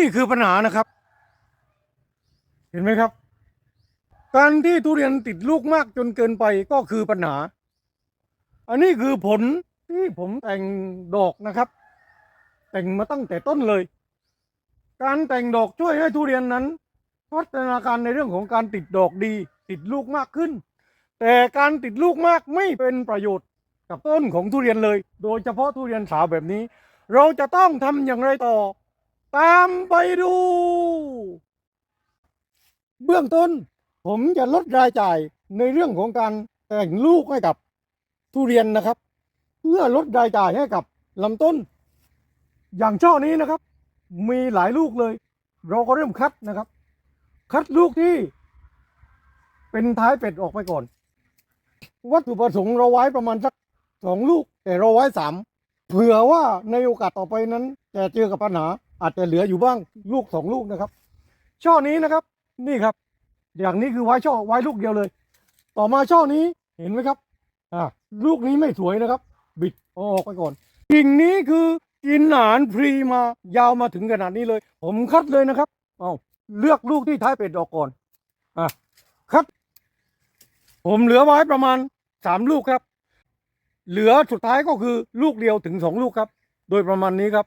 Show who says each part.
Speaker 1: นี่คือปัญหานะครับ เห็นไหมครับ การที่ทุเรียนติดลูกมากจนเกินไปก็คือปัญหา อันนี้คือผลที่ผมแต่งดอกนะครับ แต่งมาตั้งแต่ต้นเลย การแต่งดอกช่วยให้ทุเรียนนั้น พัฒนาการในเรื่องของการติดดอกดี ติดลูกมากขึ้น แต่การติดลูกมากไม่เป็นประโยชน์กับต้นของทุเรียนเลย โดยเฉพาะทุเรียนสาวแบบนี้ เราจะต้องทำอย่างไรต่อ ตามไปดู เบื้องต้น ผมจะลดรายจ่ายในเรื่องของการแต่งลูกให้กับทุเรียนนะครับ เพื่อลดรายจ่ายให้กับลำต้น อย่างช่อนี้นะครับ มีหลายลูกเลย เราก็เริ่มคัดนะครับ คัดลูกที่ เป็นท้ายเป็ดออกไปก่อน วัตถุประสงค์เราไว้ประมาณสักสองลูก แต่เราไว้สามเผื่อว่าในโอกาสต่อไปนั้นจะเจอกับปัญหา อาจจะเหลืออยู่บ้างลูกสองลูกนะครับ ช่อนี้นะครับ นี่ครับ อย่างนี้คือไว้ช่อไว้ลูกเดียวเลย ต่อมาช่อนี้เห็นไหมครับอ่าลูกนี้ไม่สวยนะครับ บิดออกไปก่อนกิ่งนี้คือกินอาหารฟรีมายาวมาถึงขนาดนี้เลย ผมคัดเลยนะครับเอาเลือกลูกที่ท้ายเป็ดออกก่อนอะคัด ผมเหลือไว้ประมาณสามลูกครับ เหลือสุดท้ายก็คือลูกเดียวถึงสองลูกครับ โดยประมาณนี้ครับ